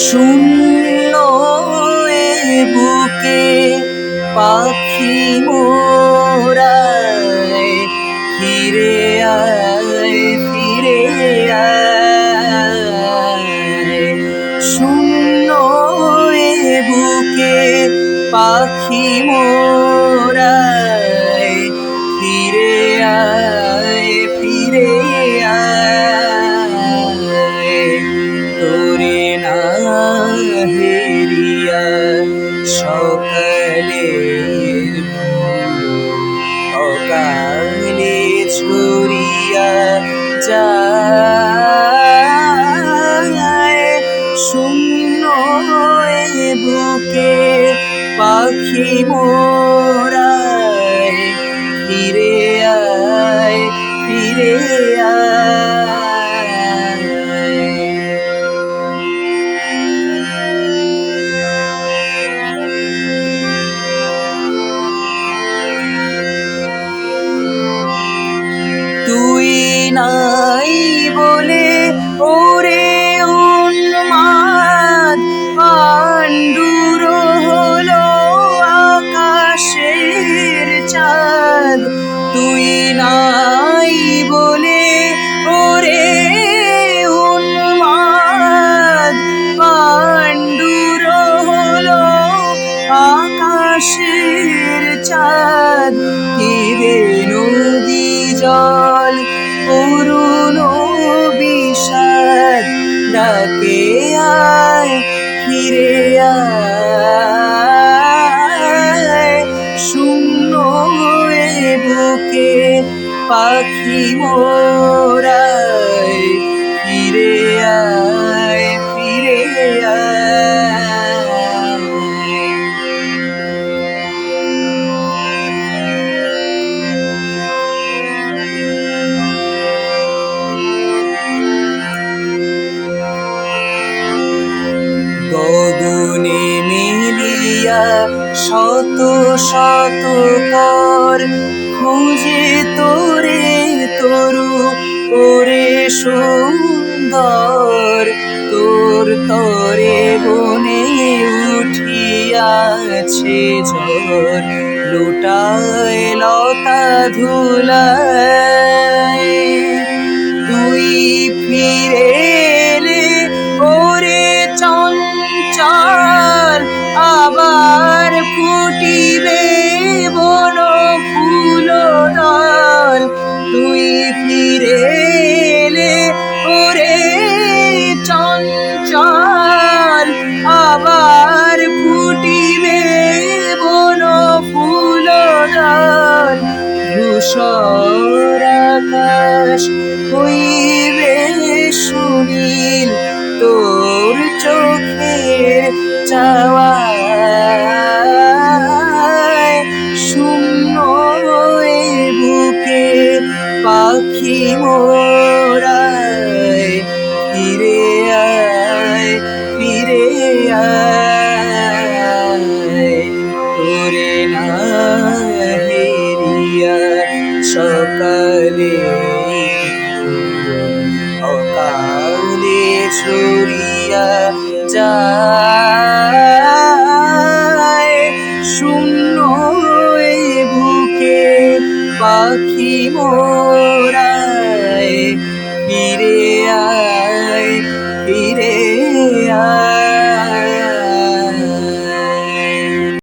শূন্য বুকে পাখি মোরায় ফিরে আয় ফিরে আয়। শূন্য বুকে পাখি মোরায় বুকে পাখি মোরায় ফিরে আয় ফিরে তুই নাই বলে ওরে চাঁদ, তীরে নদী জল করুণ বিষাদ, ডাকে ফিরে আয়। শূন্য বুকে পাখি মোরায়, ফিরে আয়। শত শত কর খুঁজে তোরে তরু, ওরে সুন্দর, তোর তরে বনে উঠিয়াছে ঝড়, লুটায় লতা ধুলায় হইবে সুনীল তোর ছড়িয়া যায়। শূন্য বুকে পাখি মোরায়। ফিরে আয় ফিরে আয়।